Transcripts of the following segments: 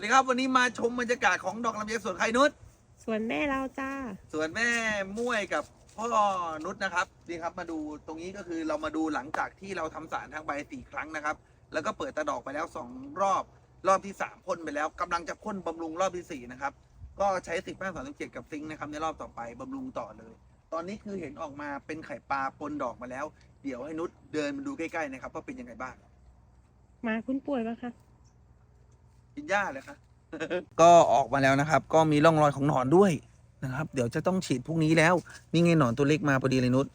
วัสดีครับวันนี้มาชมบรรยากาศของดอกลำไยสวนไข่นุชส่วนแม่เราจ้าสวนแม่ม่วยกับพ่อนุชนะครับนี่ครับมาดูตรงนี้ก็คือเรามาดูหลังจากที่เราทำสารทางใบสี่ครั้งนะครับ แล้วก็เปิดตะดอกไปแล้วสองรอบรอบที่สามพ่นไปแล้วกำลังจะพ่นบำรุงรอบที่สี่นะครับก็ใช้สิบแป้งสามสิบเจ็ดกับซิงค์นะครับในรอบต่อไปบำรุงต่อเลย ตอนนี้คือเห็นออกมาเป็นไข่ปลาปนดอกมาแล้ว เดี๋ยวให้นุชเดินมาดูใกล้ๆนะครับว่าเป็นยังไงบ้างมาคุณป่วยปะคะ กินหญ้าเลยครับก็ออกมาแล้วนะครับ ก็มีร่องรอยของหนอนด้วยนะครับ เดี๋ยวจะต้องฉีดพรุ่งนี้แล้ว นี่ไงหนอนตัวเล็กมาพอดีเลยนุช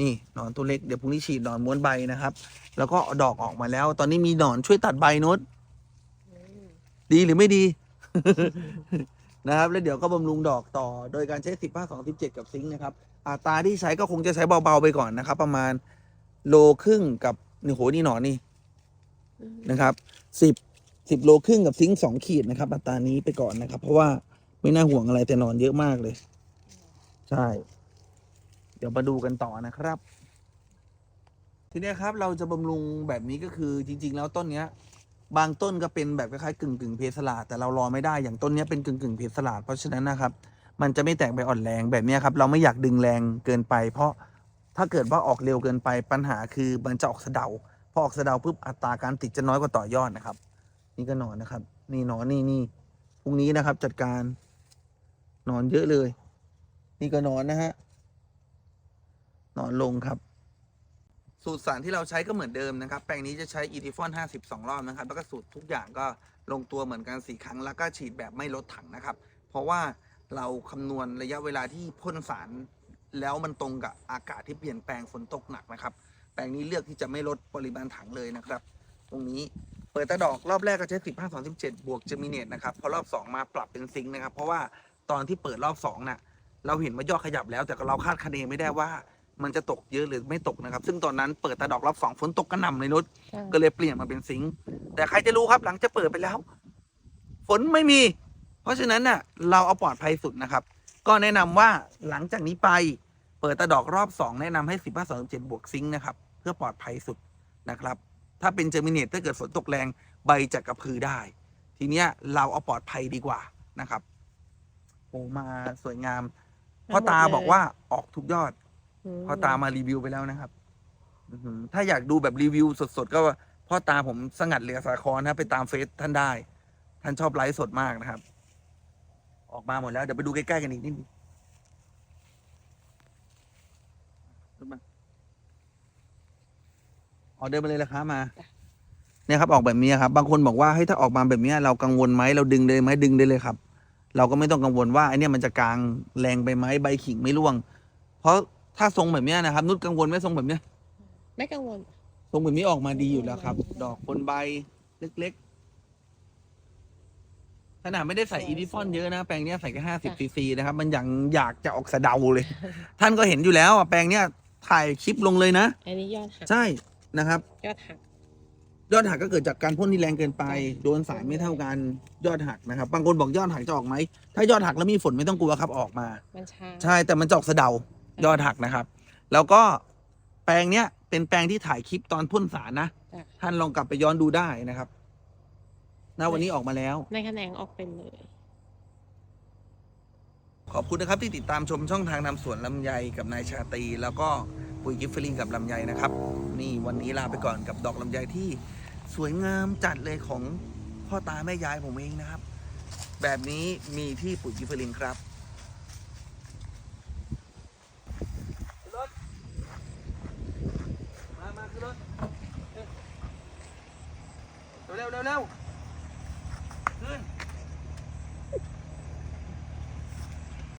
นี่หนอนตัวเล็กเดี๋ยวพรุ่งนี้ฉีดหนอนม้วนใบนะครับ แล้วก็ดอกออกมาแล้ว ตอนนี้มีหนอนช่วยตัดใบนุชดีหรือไม่ดี นะครับ แล้วเดี๋ยวก็บำรุงดอกต่อ โดยการใช้สิบห้าสองสิบเจ็ดกับซิงค์นะครับอัตราที่ใช้ก็คงจะใช้เบาๆไปก่อนนะครับ ประมาณโลครึ่งกับนี่โหนี่หนอนนี่นะครับสิบ สิบโลครึ่งกับซิงสองขีดนะครับอัตรานี้ไปก่อนนะครับ เพราะว่าไม่น่าห่วงอะไรแต่นอนเยอะมากเลย ใช่ เดี๋ยวมาดูกันต่อนะครับ ทีนี้ครับเราจะบำรุงแบบนี้ก็คือจริง ๆ แล้วต้นเนี้ย บางต้นก็เป็นแบบคล้ายๆกึ่งกึ่งๆเพสลาดแต่เรารอไม่ได้อย่างต้นเนี้ยเป็นกึ่งกึ่งๆเพสลาดเพราะฉะนั้นนะครับ มันจะไม่แตกใบอ่อนแรงแบบนี้ครับ เราไม่อยากดึงแรงเกินไป เพราะถ้าเกิดว่าออกเร็วเกินไปปัญหาคือมันจะออกสะเดาพอออกสะเดาปุ๊บอัตราการติดจะน้อยกว่าต่อยอดนะครับ นี่ก็หนอนนะครับ นี่หนอนนี่นี่พรุ่งนี้นะครับ จัดการหนอนเยอะเลย นี่ก็หนอนนะฮะหนอนลงครับ สูตรสารที่เราใช้ก็เหมือนเดิมนะครับ แปลงนี้จะใช้อีทิฟอน52 รอบนะครับ แล้วก็สูตรทุกอย่างก็ลงตัวเหมือนกันสี่ครั้ง แล้วก็ฉีดแบบไม่ลดถังนะครับ เพราะว่าเราคำนวณระยะเวลาที่พ่นสารแล้วมันตรงกับอากาศที่เปลี่ยนแปลงฝนตกหนักนะครับ แปลงนี้เลือกที่จะไม่ลดปริมาณถังเลยนะครับ ตรงนี้ ปิดตาดอกรอบแรกก็ใช้15 2 7บวกเจมิเนตนะครับพอรอบ2มาปรับเป็นซิงค์นะครับ เพราะว่าตอนที่เปิดรอบ2น่ะเราเห็นว่ายอดขยับแล้วแต่เราคาดคะเนไม่ได้ว่ามันจะตกเยอะหรือไม่ตกนะครับ ซึ่งตอนนั้นเปิดตาดอกรอบ2ฝนตกกระหน่ำเลยนุชก็เลยเปลี่ยนมาเป็นซิงค์แต่ใครจะรู้ครับหลังจะเปิดไปแล้ว ฝนไม่มี เพราะฉะนั้นน่ะเราเอาปลอดภัยสุดนะครับ ก็แนะนำว่าหลังจากนี้ไปเปิดตาดอกรอบ2แนะนำให้15 2 7บวกซิงค์นะครับ เพื่อปลอดภัยสุดนะครับ ถ้าเป็นเจอมิเนตถ้าเกิดฝนตกแรงใบจะกระพือได้ ทีเนี้ยเราเอาปลอดภัยดีกว่านะครับโอ้มาสวยงามพ่อตาบอกว่าออกทุกยอดพ่อตามารีวิวไปแล้วนะครับอื้อหือถ้าอยากดูแบบรีวิวสดๆก็พ่อตาผมสงัดเหลือสาครนะไปตามเฟซท่านได้ ท่านชอบไลฟ์สดมากนะครับ ออกมาหมดแล้วเดี๋ยวไปดูใกล้ๆกันอีกนิดนึงขึ้นมา ออเดินมาเลยราคามา เนี่ยครับออกแบบนี้ครับ บางคนบอกว่าให้ยถ้าออกมาแบบนี้เรากังวลไหมเราดึงเลยไหมดึงได้เลยครับ เราก็ไม่ต้องกังวลว่าไอเนี่ยมันจะกลางแรงไปไหมใบขิงไม่ร่วง เพราะถ้าทรงแบบเนี้ยนะครับ นุชกังวลไหมทรงแบบเนี้ยไม่กังวลทรงแบบนี้ออกมาดีอยู่แล้วครับ ดอกบนใบเล็กๆขนาดไม่ได้ใส่อีดิฟอนเยอะนะ แปลงเนี้ยใส่แค่ห้าสิบซีซีนะครับ มันยังอยากจะออกสะเดาเลย ท่านก็เห็นอยู่แล้วอะแปลงเนี้ยถ่ายคลิปลงเลยนะ อันนี้ยอดหักใช่ นะครับ ยอดหัก ยอดหักก็เกิดจากการพ่นที่แรงเกินไป โดนสารไม่เท่ากันยอดหักนะครับ บางคนบอกยอดหักจะออกไหมถ้ายอดหักแล้วมีฝนไม่ต้องกลัวครับออกมา มันช้า ใช่แต่มันจะออกสะเดายอดหักนะครับ แล้วก็แปลงเนี้ยเป็นแปลงที่ถ่ายคลิปตอนพ่นสารนะ จ้ะ ท่านลองกลับไปย้อนดูได้นะครับณวันนี้ออกมาแล้ว ในแขนงออกเป็นเลย ขอบคุณนะครับที่ติดตามชมช่องทางนำสวนลำไยกับนายชาตรีแล้วก็ ปุ๋ยกิฟเฟอริงกับลำไยนะครับ นี่วันนี้ลาไปก่อนกับดอกลำไยที่สวยงามจัดเลยของพ่อตาแม่ยายผมเองนะครับ แบบนี้มีที่ปุ๋ยกิฟเฟอริงครับมามาขึ้นรถเร็วเร็วเร็ว